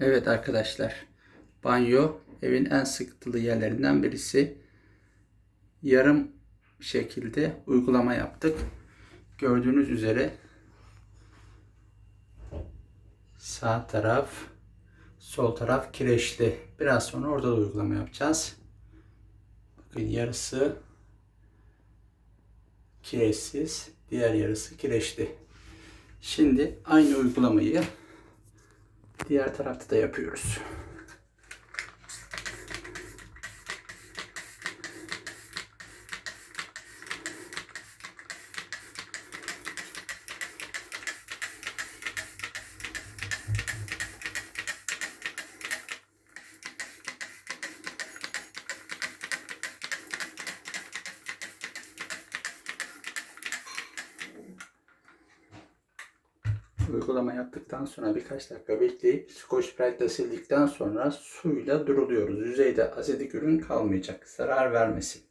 Evet arkadaşlar, banyo evin en sıkıntılı yerlerinden birisi. Yarım şekilde uygulama yaptık. Gördüğünüz üzere sağ taraf, sol taraf kireçli. Biraz sonra orada da uygulama yapacağız. Bakın yarısı kireçsiz, diğer yarısı kireçli. Şimdi aynı uygulamayı Diğer tarafta da yapıyoruz. Uygulama yaptıktan sonra birkaç dakika bekleyip Scotch Brite'la sildikten sonra suyla duruluyoruz. Yüzeyde asetik ürün kalmayacak. Zarar vermesin.